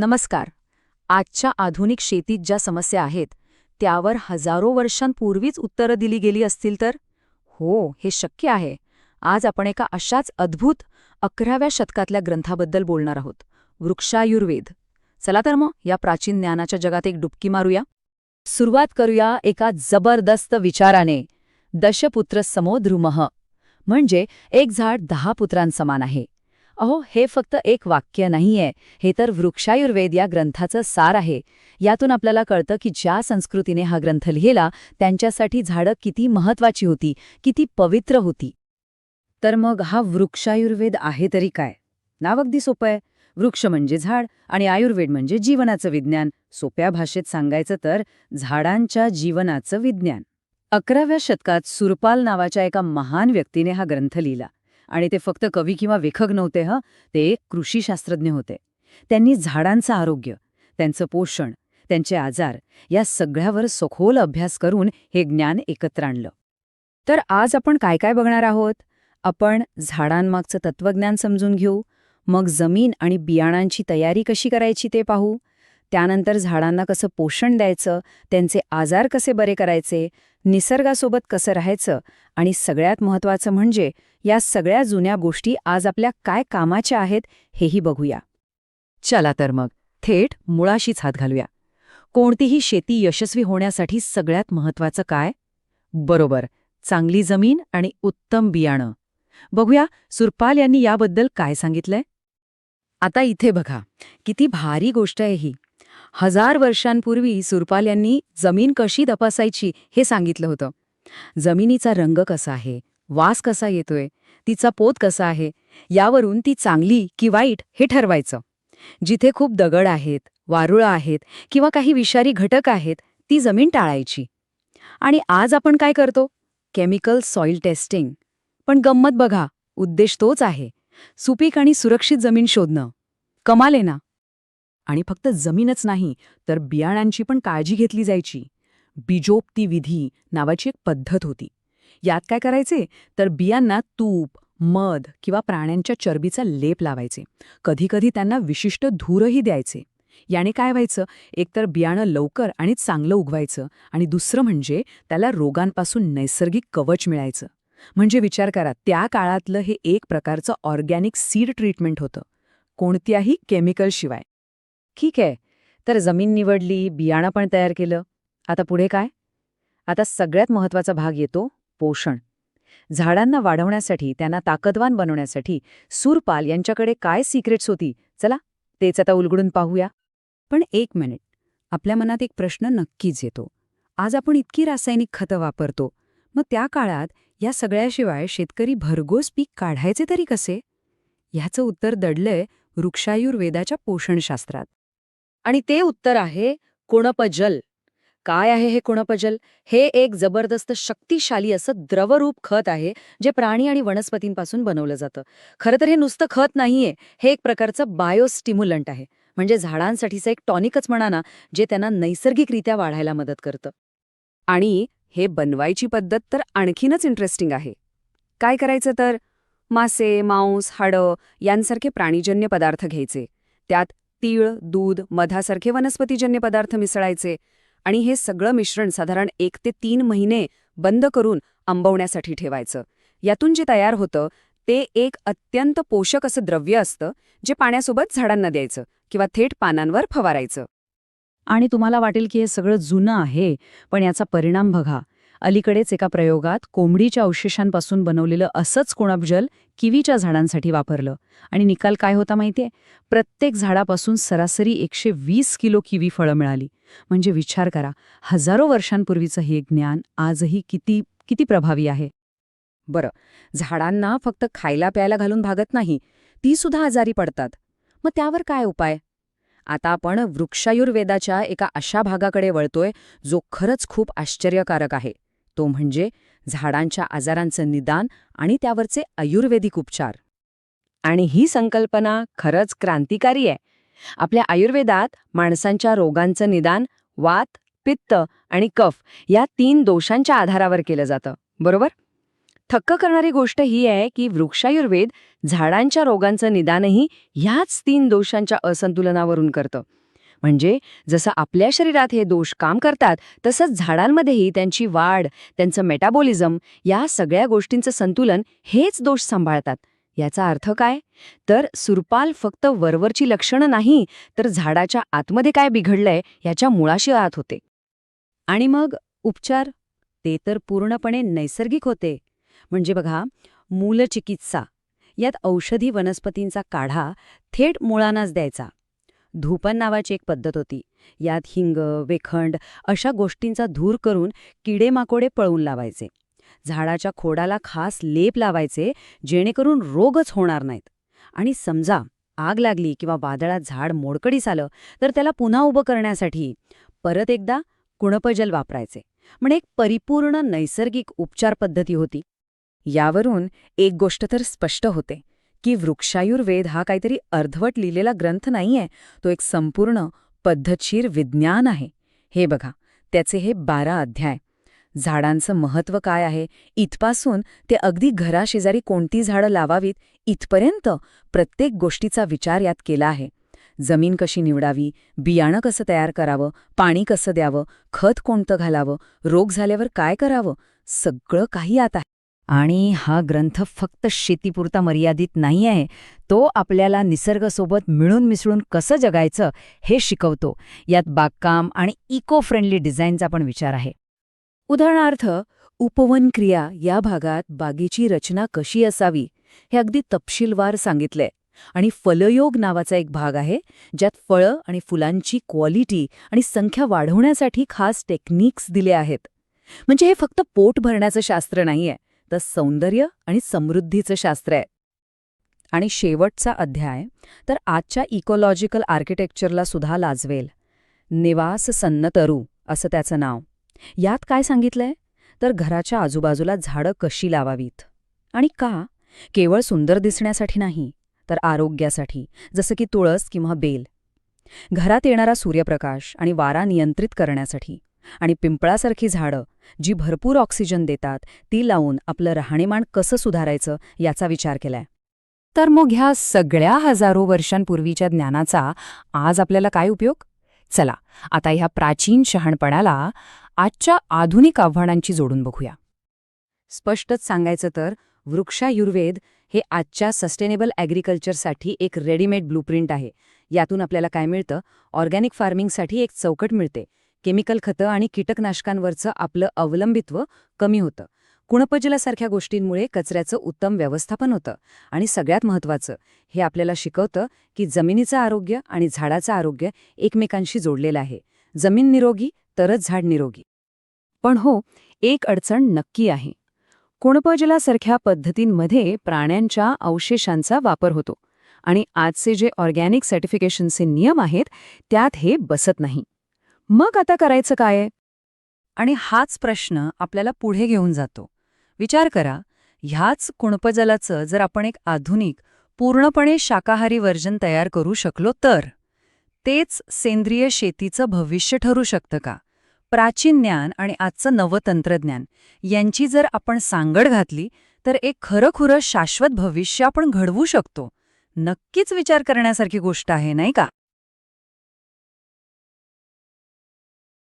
नमस्कार. आजच्या आधुनिक शेतीत ज्या समस्या आहेत त्यावर हजारो वर्षांपूर्वीच उत्तरं दिली गेली असतील तर? हो हे शक्य आहे. आज आपण एका अशाच अद्भुत अकराव्या शतकातल्या ग्रंथाबद्दल बोलणार आहोत. वृक्षायुर्वेद. चला तर मग या प्राचीन ज्ञानाच्या जगात एक डुबकी मारूया. सुरुवात करूया एका जबरदस्त विचाराने. दशपुत्र समोध्रुमः म्हणजे एक झाड दहा पुत्रांसमान आहे. अहो हे फक्त एक वाक्य नाहीये. हे तर वृक्षायुर्वेद या ग्रंथाचं सार आहे. यातून आपल्याला कळतं की ज्या संस्कृतीने हा ग्रंथ लिहिला त्यांच्यासाठी झाडं किती महत्वाची होती किती पवित्र होती. तर मग हा वृक्षायुर्वेद आहे तरी काय? नाव अगदी सोपं आहे. वृक्ष म्हणजे झाड आणि आयुर्वेद म्हणजे जीवनाचं विज्ञान. सोप्या भाषेत सांगायचं तर झाडांच्या जीवनाचं विज्ञान. अकराव्या शतकात सुरपाल नावाच्या एका महान व्यक्तीने हा ग्रंथ लिहिला. आणि ते फक्त कवी किंवा लेखक नव्हते हं. ते कृषी कृषीशास्त्रज्ञ होते. त्यांनी झाडांचं आरोग्य त्यांचं पोषण त्यांचे आजार या सगळ्यावर सखोल अभ्यास करून हे ज्ञान एकत्र आणलं. तर आज आपण काय काय बघणार आहोत? आपण झाडांमागचं तत्वज्ञान समजून घेऊ मग जमीन आणि बियाणांची तयारी कशी करायची ते पाहू त्यानंतर झाडांना कसं पोषण द्यायचं त्यांचे आजार कसे बरे करायचे निसर्गासोबत कसं राहायचं आणि सगळ्यात महत्त्वाचं म्हणजे या सगळ्या जुन्या गोष्टी आज आपल्या काय कामाच्या आहेत हेही बघूया. चला तर मग थेट मुळाशीच हात घालूया. कोणतीही शेती यशस्वी होण्यासाठी सगळ्यात महत्त्वाचं काय? बरोबर चांगली जमीन आणि उत्तम बियाणं. बघूया सुरपाल यांनी याबद्दल काय सांगितलंय? आता इथे बघा किती भारी गोष्ट आहे ही. हजार वर्षांपूर्वी सुरपाल यांनी जमीन कशी तपासायची हे सांगितलं होतं. जमिनीचा रंग कसा आहे? वास कसा येतोय? तिचा पोत कसा आहे? यावरून ती चांगली की वाईट हे ठरवायचं. जिथे खूप दगड आहेत वारुळं आहेत किंवा काही विषारी घटक आहेत ती जमीन टाळायची. आणि आज आपण काय करतो? Chemical soil testing. पण गंमत बघा उद्देश तोच आहे. सुपीक आणि सुरक्षित जमीन शोधणं. कमाल आहे ना? आणि फक्त जमीनच नाही तर बियाणांची पण काळजी घेतली जायची. बीजोपती विधी नावाची एक पद्धत होती. यात काय करायचे? तर बियांना तूप मध किंवा प्राण्यांच्या चरबीचा लेप लावायचे. कधीकधी त्यांना विशिष्ट धूरही द्यायचे. याने काय व्हायचं? एकतर बियाणं लवकर आणि चांगलं उगवायचं आणि दुसरं म्हणजे त्याला रोगांपासून नैसर्गिक कवच मिळायचं. म्हणजे विचार करा त्या काळातलं हे एक प्रकारचं ऑर्गॅनिक सीड ट्रीटमेंट होतं. कोणत्याही केमिकलशिवाय. ठीक आहे. तर जमीन निवडली बियाणं पण तयार केलं. आता पुढे काय? आता सगळ्यात महत्त्वाचा भाग येतो पोषण. झाडांना वाढवण्यासाठी त्यांना ताकदवान बनवण्यासाठी सूरपाल यांच्याकडे काय सिक्रेट्स होती? चला तेच आता उलगडून पाहूया. पण एक मिनिट आपल्या मनात एक प्रश्न नक्कीच येतो. आज आपण इतकी रासायनिक खतं वापरतो. मग त्या काळात या सगळ्याशिवाय शेतकरी भरघोस पीक काढायचे तरी कसे? ह्याचं उत्तर दडलंय वृक्षायुर्वेदाच्या पोषणशास्त्रात. आणि ते उत्तर आहे कुणपजल. काय आहे हे कुणपजल? हे एक जबरदस्त शक्तिशाली असं द्रवरूप खत आहे जे प्राणी आणि वनस्पतींपासून बनवलं जातं. खरं तर हे नुसतं खत नाहीये हे एक प्रकारचं बायोस्टिम्युलंट आहे. म्हणजे झाडांसाठीचं एक टॉनिकच म्हणा ना जे त्यांना नैसर्गिकरित्या वाढायला मदत करतं. आणि हे बनवायची पद्धत तर आणखीनच इंटरेस्टिंग आहे. काय करायचं तर? मासे मांस हाडं यांसारखे प्राणीजन्य पदार्थ घ्यायचे. त्यात तीळ दूध मधासारखे वनस्पतीजन्य पदार्थ मिसळायचे आणि हे सगळं मिश्रण साधारण एक ते तीन महिने बंद करून आंबवण्यासाठी ठेवायचं. यातून जे तयार होतं ते एक अत्यंत पोषक असं द्रव्य असतं जे पाण्यासोबत झाडांना द्यायचं किंवा थेट पानांवर फवारायचं. आणि तुम्हाला वाटेल की हे सगळं जुनं आहे पण याचा परिणाम बघा. अलीकडेच एका प्रयोगात कोंबडीच्या अवशेषांपासून बनवलेलं असंच कोणाबजल किवीच्या झाडांसाठी वापरलं. आणि निकाल काय होता माहितीये? प्रत्येक झाडापासून सरासरी एकशे वीस किलो किवी फळं मिळाली. म्हणजे विचार करा हजारो वर्षांपूर्वीचं हे ज्ञान आजही किती किती प्रभावी आहे? बरं झाडांना फक्त खायला प्यायला घालून भागत नाही ती सुद्धा आजारी पडतात. मग त्यावर काय उपाय? आता आपण वृक्षायुर्वेदाच्या एका अशा भागाकडे वळतोय जो खरंच खूप आश्चर्यकारक आहे. तो म्हणजे झाडांच्या आजारांचं निदान आणि त्यावरचे आयुर्वेदिक उपचार. आणि ही संकल्पना खरंच क्रांतिकारी आहे. आपल्या आयुर्वेदात माणसांच्या रोगांचं निदान वात पित्त आणि कफ या तीन दोषांच्या आधारावर केलं जातं. बरोबर? थक्क करणारी गोष्ट ही आहे की वृक्षायुर्वेद झाडांच्या रोगांचं निदानही ह्याच तीन दोषांच्या असंतुलनावरून करतं. म्हणजे जसं आपल्या शरीरात हे दोष काम करतात तसंच झाडांमध्येही त्यांची वाढ त्यांचं मेटाबॉलिझम या सगळ्या गोष्टींचं संतुलन हेच दोष सांभाळतात. याचा अर्थ काय? तर सुरपाल फक्त वरवरची लक्षणं नाही तर झाडाच्या आतमध्ये काय बिघडलंय याच्या मुळाशी आत होते. आणि मग उपचार? ते तर पूर्णपणे नैसर्गिक होते. म्हणजे बघा मूलचिकित्सा. यात औषधी वनस्पतींचा काढा थेट मुळांनाच द्यायचा. धूपन नावाची एक पद्धत होती. यात हिंग वेखंड अशा गोष्टींचा धूर करून किडे माकोडे पळवून लावायचे. झाडाच्या खोडाला खास लेप लावायचे जेणेकरून रोगच होणार नाहीत. आणि समजा आग लागली किंवा वादळात झाड मोडकडीस आलं तर त्याला पुन्हा उभं करण्यासाठी परत एकदा कुणपजल वापरायचे. म्हणजे एक परिपूर्ण नैसर्गिक उपचार पद्धती होती. यावरून एक गोष्ट तर स्पष्ट होते. की वृक्षायुर्वेद हा काहीतरी अर्धवट लिहिलेला ग्रंथ नाहीये. तो एक संपूर्ण पद्धतशीर विज्ञान आहे. हे बघा त्याचे हे बारा अध्याय. झाडांचं महत्त्व काय आहे? इथपासून ते अगदी घराशेजारी कोणती झाडं लावावीत? इथपर्यंत प्रत्येक गोष्टीचा विचार यात केला आहे. जमीन कशी निवडावी? बियाणं कसं तयार करावं? पाणी कसं द्यावं? खत कोणतं घालावं? रोग झाल्यावर काय करावं? सगळं काही आत आहे. आणि हा ग्रंथ फक्त शेतीपुरता मर्यादित नाही आहे तो आपल्याला निसर्गासोबत मिळून मिसळून कसं जगायचं हे शिकवतो. यात बागकाम आणि इको फ्रेंडली डिझाईनचा पण विचार आहे. उदाहरणार्थ उपवन क्रिया या भागात बागेची रचना कशी असावी हे अगदी तपशीलवार सांगितलंय आणि फलयोग नावाचा एक भाग आहे ज्यात फळं आणि फुलांची क्वालिटी आणि संख्या वाढवण्यासाठी खास टेक्निक्स दिले आहेत. म्हणजे हे फक्त पोट भरण्याचं शास्त्र नाहीये तर सौंदर्य आणि समृद्धीचं शास्त्र आहे. आणि शेवटचा अध्याय तर आजच्या इकोलॉजिकल आर्किटेक्चरला सुद्धा लाजवेल. निवास सन्नतरू असं त्याचं नाव. यात काय सांगितलंय? तर घराच्या आजूबाजूला झाडं कशी लावावीत? आणि का? केवळ सुंदर दिसण्यासाठी नाही तर आरोग्यासाठी जसं की तुळस किंवा बेल. घरात येणारा सूर्यप्रकाश आणि वारा नियंत्रित करण्यासाठी. आणि पिंपळासारखी झाडं जी भरपूर ऑक्सिजन देतात ती लावून आपलं राहणीमान कसं सुधारायचं याचा विचार केलाय. तर मग ह्या सगळ्या हजारो वर्षांपूर्वीच्या ज्ञानाचा आज आपल्याला काय उपयोग? चला आता ह्या प्राचीन शहाणपणाला आजच्या आधुनिक आव्हानांची जोडून बघूया. स्पष्टच सांगायचं तर वृक्षायुर्वेद हे आजच्या सस्टेनेबल ॲग्रिकल्चरसाठी एक रेडीमेड ब्लूप्रिंट आहे. यातून आपल्याला काय मिळतं? ऑर्गॅनिक फार्मिंगसाठी एक चौकट मिळते. केमिकल खतं आणि कीटकनाशकांवरचं आपलं अवलंबित्व कमी होतं. कुणपजलासारख्या गोष्टींमुळे कचऱ्याचं उत्तम व्यवस्थापन होतं. आणि सगळ्यात महत्त्वाचं हे आपल्याला शिकवतं की जमिनीचं आरोग्य आणि झाडाचं आरोग्य एकमेकांशी जोडलेलं आहे. जमीन निरोगी तरच झाड निरोगी. पण हो एक अडचण नक्की आहे. कुणपजलासारख्या पद्धतींमध्ये प्राण्यांच्या अवशेषांचा वापर होतो. आणि आजचे जे ऑर्गॅनिक सर्टिफिकेशनचे नियम आहेत त्यात हे बसत नाही. मग आता करायचं काय? आणि हाच प्रश्न आपल्याला पुढे घेऊन जातो. विचार करा ह्याच कुणपजलाचं जर आपण एक आधुनिक पूर्णपणे शाकाहारी वर्जन तयार करू शकलो तर? तेच सेंद्रिय शेतीचं भविष्य ठरू शकतं का? प्राचीन ज्ञान आणि आजचं नवं तंत्रज्ञान यांची जर आपण सांगड घातली तर एक खरंखुरं शाश्वत भविष्य आपण घडवू शकतो. नक्कीच विचार करण्यासारखी गोष्ट आहे नाही का?